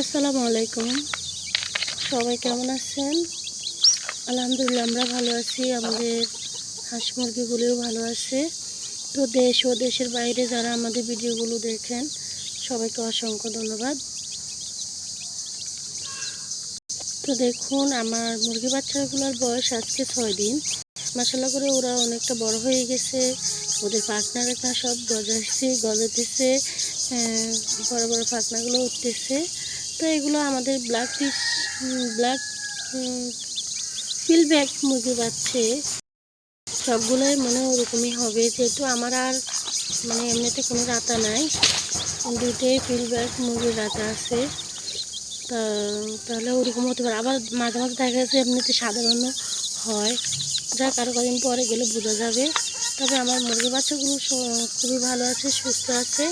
আসসালামু আলাইকুম। সবাই কেমন আছেন? আলহামদুলিল্লাহ আমরা ভালো আছি। আমাদের হাঁস মুরগিগুলিও ভালো আছে। তো দেশ ও দেশের বাইরে যারা আমাদের ভিডিওগুলো দেখেন সবাইকে অসংখ্য ধন্যবাদ। তো দেখুন আমার মুরগি বাচ্চাগুলোর বয়স আজকে ছয় দিন। মাসাল্লা করে ওরা অনেকটা বড় হয়ে গেছে। ওদের পাখনা রেখা সব গজাচ্ছে গজাতেছে আহ, বড় বড় পাখনাগুলো উঠতেছে। এগুলো আমাদের ব্ল্যাক ফিশ ব্ল্যাক ফিলব্যাক মুরগি পাচ্ছে। সবগুলোই মানে ওরকমই হবে। যেহেতু আমার আর মানে এমনিতে কোনো রাতা নাই দুইটাই ফিলব্যাক মুরগির রাতা আছে। তা, তাহলে ওরকম হতে পারে। আবার মাঝে মাঝে দেখা যাচ্ছে এমনিতে সাধারণ হয়। যা কারও কদিন পরে গেলে বোঝা যাবে। তবে আমার মুরগি বাচ্চাগুলো খুবই ভালো আছে, সুস্থ আছে।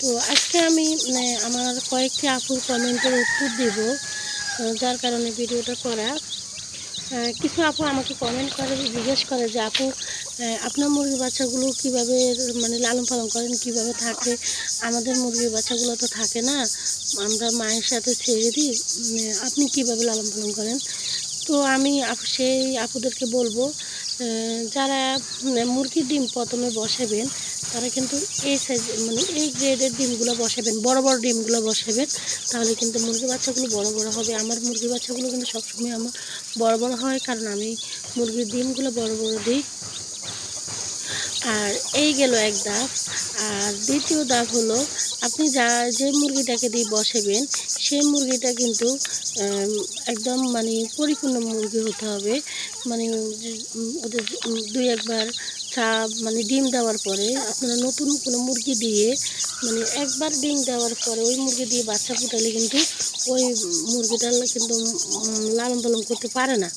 তো আজকে আমি মানে আমার কয়েকটি আপুর কমেন্টের উত্তর দেব যার কারণে ভিডিওটা করা। কিছু আপু আমাকে কমেন্ট করে, জিজ্ঞেস করে যে, আপু আপনার মুরগির বাচ্চাগুলো কীভাবে মানে লালন পালন করেন, কীভাবে থাকে? আমাদের মুরগির বাচ্চাগুলো তো থাকে না, আমরা মায়ের সাথে ছেড়ে দিই আপনি কীভাবে লালন পালন করেন? তো আমি সেই আপুদেরকে বলব যারা মুরগির ডিম প্রথমে বসাবেন, তারা কিন্তু এই সাইজ মানে এই গ্রেডের ডিমগুলো বসাবেন, বড় বড় ডিমগুলো বসাবেন, তাহলে কিন্তু মুরগি বাচ্চাগুলো বড় বড় হবে। আমার মুরগি বাচ্চাগুলো কিন্তু সবসময় আমার বড় বড় হয়, কারণ আমি মুরগির ডিমগুলো বড় বড় দিই। আর এই গেল এক ধাপ আর দ্বিতীয় ধাপ হলো আপনি যা, যে মুরগিটাকে দিয়ে বসাবেন, সেই মুরগিটা কিন্তু একদম মানে পরিপূর্ণ মুরগি হতে হবে। মানে ওদের দুই একবার চা মানে ডিম দেওয়ার পরে আপনারা নতুন কোনো মুরগি দিয়ে মানে একবার ডিম দেওয়ার পরে ওই মুরগি দিয়ে বাচ্চা ফুটালে কিন্তু ওই মুরগিটা কিন্তু লালন পালন করতে পারে না।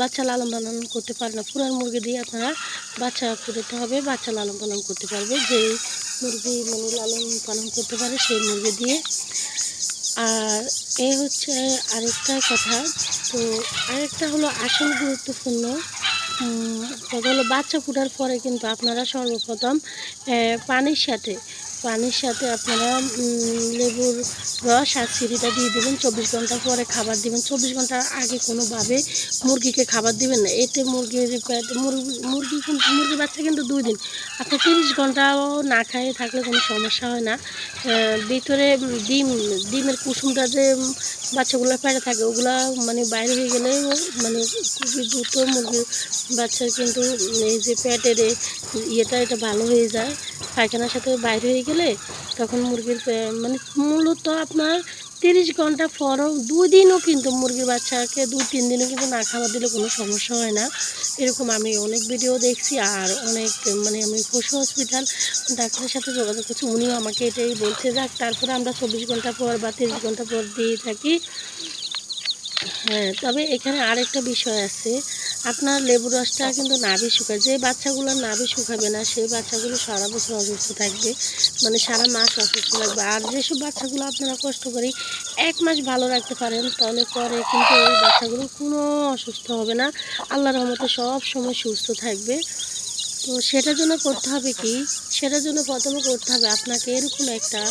বাচ্চা লালন পালন করতে পারে না। পুরান মুরগি দিয়ে আপনারা বাচ্চা ফুটাতে হবে, বাচ্চা লালন পালন করতে পারবে। যে মুরগি মানে লালন পালন করতে পারে সেই মুরগি দিয়ে। আর এ হচ্ছে আরেকটা কথা, তো আরেকটা হলো আসল গুরুত্বপূর্ণ কথা হলো বাচ্চা ফুটার পরে কিন্তু আপনারা সর্বপ্রথম পানির সাথে পানির সাথে আপনারা লেবুর রস আর চিনিটা দিয়ে দেবেন। চব্বিশ ঘণ্টা পরে খাবার দিবেন। চব্বিশ ঘণ্টার আগে কোনোভাবে মুরগিকে খাবার দিবেন না। এতে মুরগির মুরগি মুরগি কিন্তু, মুরগির বাচ্চা কিন্তু দুই দিন। আপনি তিরিশ ঘন্টাও না খাইয়ে থাকলে কোনো সমস্যা হয় না। ভিতরে ডিম, ডিমের কুসুমটা যে বাচ্চাগুলো পেটে থাকে, ওগুলা মানে বাইরে হয়ে গেলে মানে খুবই দ্রুত মুরগির বাচ্চার কিন্তু এই যে পেটের ইয়েটা, এটা ভালো হয়ে যায়। পায়খানার সাথে বাইরে হয়ে গেলে তখন মুরগির মানে মূলত আপনার তিরিশ ঘণ্টা পরও দুই দিনও কিন্তু মুরগির বাচ্চাকে দুই তিন দিনও কিন্তু না খাবার দিলে কোনো সমস্যা হয় না। এরকম আমি অনেক ভিডিও দেখছি আর অনেক মানে আমি পশু হসপিটাল ডাক্তারের সাথে যোগাযোগ করছি, উনিও আমাকে এটাই বলছে, যাক, তারপরে আমরা চব্বিশ ঘণ্টা পর বা তিরিশ ঘণ্টা পর দিয়ে থাকি। হ্যাঁ তবে এখানে আরেকটা বিষয় আছে। আপনার লেবু রসটা কিন্তু নাভি শুকায়। যে বাচ্চাগুলো নাভি শুকাবে না, সেই বাচ্চাগুলো সারা বছর অসুস্থ থাকবে। মানে সারা মাস অসুস্থ থাকবে। আর যেসব বাচ্চাগুলো আপনারা কষ্ট করে এক মাস ভালো রাখতে পারেন, তাহলে পরে কিন্তু ওই বাচ্চাগুলো কোনো অসুস্থ হবে না। আল্লাহর রহমতে সব সময় সুস্থ থাকবে। তো সেটার জন্য করতে হবে কি? সেটার জন্য প্রথমে করতে হবে আপনাকে এরকম একটা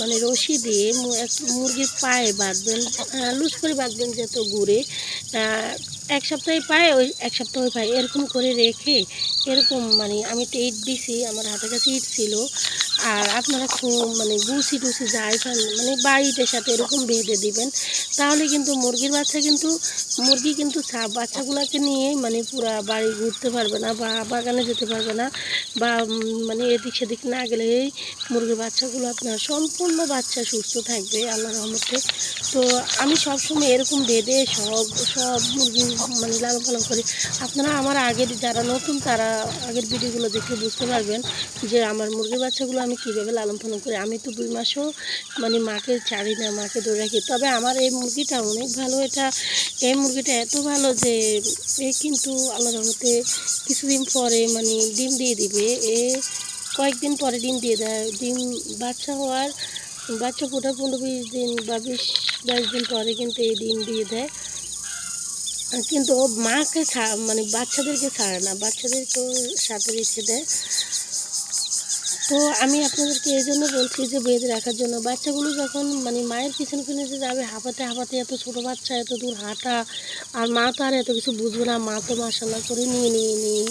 মানে রশি দিয়ে এক মুরগির পায়ে বাঁধবেন লুজ করে বাঁধবেন যত ঘুরে এক সপ্তাহে পায়ে ওই এক সপ্তাহে পায়ে এরকম করে রেখে এরকম মানে আমি তো ইট দিছি, আমার হাতের কাছে ইট ছিল। আর আপনারা খুব মানে গুছি টুসি যাই মানে বাড়িটার সাথে এরকম বেঁধে দিবেন, তাহলে কিন্তু মুরগির বাচ্চা কিন্তু, মুরগি কিন্তু বাচ্চাগুলোকে নিয়ে মানে পুরা বাড়ি ঘুরতে পারবে না বা বাগানে যেতে পারবে না বা মানে এদিক সেদিক না গেলে এই মুরগির বাচ্চাগুলো আপনার সম্পূর্ণ বাচ্চা সুস্থ থাকবে আল্লাহ রহমতে। তো আমি সবসময় এরকম বেঁধে সব সব মুরগি মানে লালন পালন করি। আপনারা আমার আগের যারা নতুন তারা আগের ভিডিওগুলো দেখে বুঝতে পারবেন যে আমার মুরগির বাচ্চাগুলো আমি কীভাবে লালন পালন করি? আমি তো দুই মাসও মানে মাকে ছাড়ি না, মাকে ধরে রাখি। তবে আমার এই মুরগিটা অনেক ভালো। এটা, এই মুরগিটা এত ভালো যে এ কিন্তু আল্লাহ রহমতে কিছুদিন পরে মানে ডিম দিয়ে দিবে। এ কয়েকদিন পরে ডিম দিয়ে দেয়। ডিম বাচ্চা হওয়ার, বাচ্চা ফোটার পনেরো বিশ দিন বা বিশ বাইশ দিন পরে কিন্তু এই ডিম দিয়ে দেয়। কিন্তু ও মাকে মানে বাচ্চাদেরকে ছাড়ে না। বাচ্চাদেরকেও সাথে রেখে দেয়। তো আমি আপনাদেরকে এই জন্য বলছি যে বেঁধে রাখার জন্য। বাচ্চাগুলো যখন মানে মায়ের পিছনে পিছনে যে যাবে, হাঁপাতে হাঁপাতে এত ছোটো বাচ্চা, এত দূর হাঁটা, আর মা তো আর এত কিছু বুঝবে না। মা তো মাসাল্লাহ করে নিয়ে নিয়ে নিয়ে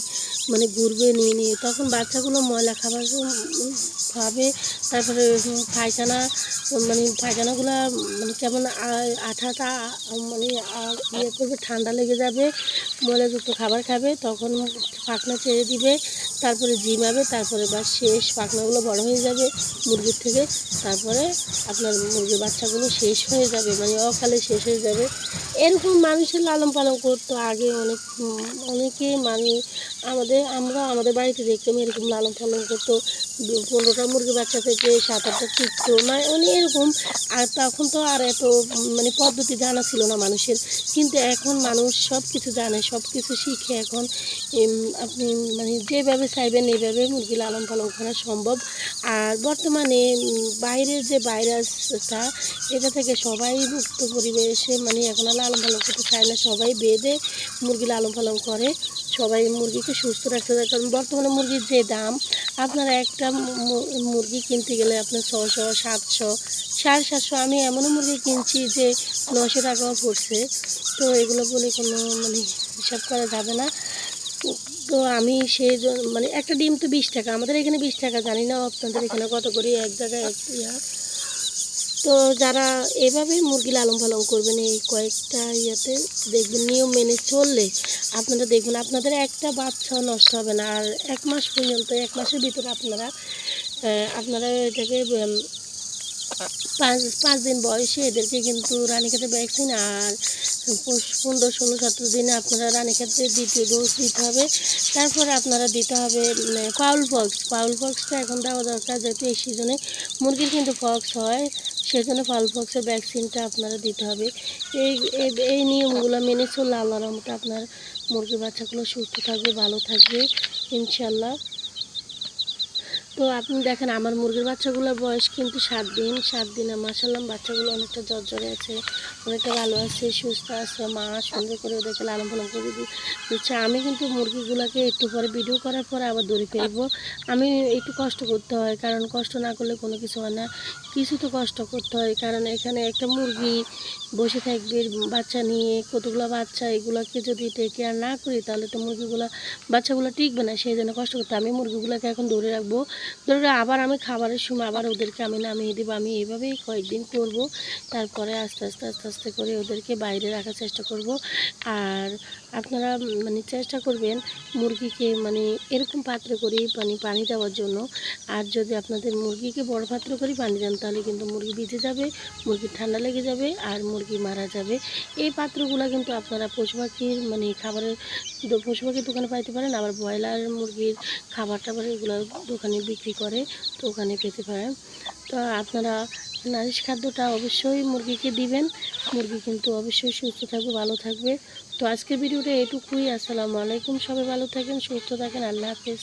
মানে ঘুরবে, নিয়ে নিয়ে। তখন বাচ্চাগুলো ময়লা খাবার খাবে। তারপরে পায়খানা মানে পায়খানাগুলো মানে কেমন আঠাটা মানে ইয়ে করবে, ঠান্ডা লেগে যাবে। ময়লাযুক্ত খাবার খাবে, তখন পাখনা ছেড়ে দিবে, তারপরে জিমাবে, তারপরে বা শেষ পাখনাগুলো বড় হয়ে যাবে মুরগির থেকে, তারপরে আপনার মুরগির বাচ্চাগুলো শেষ হয়ে যাবে মানে অকালে শেষ হয়ে যাবে। এরকম মানুষের লালন পালন করতো আগে অনেক অনেকে মানে আমাদের, আমরা আমাদের বাড়িতে দেখতাম এরকম লালন পালন করতো। পনেরোটা মুরগি বাচ্চা থেকে সাত আটটা টিকতো। মানে মানে এরকম। আর তখন তো আর এত মানে পদ্ধতি জানা ছিল না মানুষের। কিন্তু এখন মানুষ সব কিছু জানে সব কিছু শিখে এখন। আপনি মানে যেভাবে চাইবেন এইভাবে মুরগি লালন পালন করা সম্ভব। আর বর্তমানে বাইরের যে ভাইরাসটা, এটা থেকে সবাই মুক্ত পরিবেশে মানে এখন আর লালন পালন করতে চায় না। সবাই বেঁধে মুরগি লালন পালন করে। সবাই মুরগিকে সুস্থ রাখতে চায় কারণ বর্তমানে মুরগির যে দাম, আপনারা একটা মুরগি কিনতে গেলে আপনার ছশো সাতশো, সাড়ে সাতশো, আমি এমনও মুরগি কিনছি যে নশো টাকাও পড়ছে। তো এগুলো বলে কোনো মানে হিসাব করা যাবে না। তো আমি সেই মানে একটা ডিম তো বিশ টাকা, আমাদের এখানে বিশ টাকা, জানি না আপনাদের এখানে কত করে, এক জায়গায় এক ইয়া। তো যারা এভাবে মুরগি লালন পালন করবেন এই কয়েকটা ইয়েতে, দেখবেন নিয়ম মেনে চললে আপনারা দেখবেন আপনাদের একটা বাচ্চা নষ্ট হবে না। আর এক মাস পর্যন্ত, এক মাসের ভিতরে আপনারা আপনারা এটাকে পাঁচ পাঁচ দিন বয়সে এদেরকে কিন্তু রানীক্ষেতে ভ্যাকসিন আর পনেরো, ষোলো, সতেরো দিনে আপনারা রানীক্ষেতে দ্বিতীয় ডোজ দিতে হবে। তারপরে আপনারা দিতে হবে পাউল ফক্স পাউল ফক্সটা এখন দেওয়া দরকার যেহেতু এই সিজনে মুরগির কিন্তু ফক্স হয়। সেজন্য পাউল ফক্সের ভ্যাকসিনটা আপনারা দিতে হবে। এই, এই- নিয়মগুলো মেনে চললে আল্লাহর রহমতে আপনার মুরগির বাচ্চাগুলো সুস্থ থাকবে, ভালো থাকবে ইনশাল্লাহ তো আপনি দেখেন, আমার মুরগির বাচ্চাগুলোর বয়স কিন্তু সাত দিন, সাত দিনে মাসাল্লাম বাচ্চাগুলো অনেকটা জ্বরে আছে, অনেকটা ভালো আছে, সুস্থ আছে, মা সুন্দর করে ওদেরকে লালন পালন করে দিচ্ছে। আমি কিন্তু মুরগিগুলোকে একটু পরে ভিডিও করার পরে আবার দৌড়ে ফেলব। আমি একটু কষ্ট করতে হয়, কারণ কষ্ট না করলে কোনো কিছু হয় না। কিছু তো কষ্ট করতে হয়, কারণ এখানে একটা মুরগি বসে থাকবে, বাচ্চা নিয়ে, কতগুলো বাচ্চা, এগুলোকে যদি টেক কেয়ার না করি, তাহলে তো মুরগিগুলো বাচ্চাগুলো টিকবে না, সেই জন্য কষ্ট করতে আমি মুরগিগুলোকে এখন ধরে রাখব। ধরে রা- আবার আমি খাবারের সময় আবার ওদেরকে আমি নামিয়ে দেবো, আমি এইভাবেই কয়েকদিন করব। তারপরে আস্তে আস্তে আস্তে আস্তে করে ওদেরকে বাইরে রাখার চেষ্টা করব। আর আপনারা মানে চেষ্টা করবেন মুরগিকে মানে এরকম পাত্রে করেই পানি পানি দেওয়ার জন্য। আর যদি আপনাদের মুরগিকে বড় পাত্র করে পানি দেন, তাহলে কিন্তু মুরগি ভিজে যাবে মুরগির ঠান্ডা লেগে যাবে আর মুরগি মারা যাবে। এই পাত্রগুলো কিন্তু আপনারা পশু পাখির মানে খাবারের পশু পাখির দোকানে পাইতে পারেন, আবার ব্রয়লার মুরগির খাবার টাবার এগুলো দোকানে বিক্রি করে তো ওখানে পেতে পারেন। তো আপনারা নারিশ খাদ্যটা অবশ্যই মুরগিকে দিবেন। মুরগি কিন্তু অবশ্যই সুস্থ থাকবে, ভালো থাকবে। তো আজকের ভিডিওটা এটুকুই। আসসালামু আলাইকুম। সবাই ভালো থাকেন, সুস্থ থাকেন। আল্লাহ হাফেজ।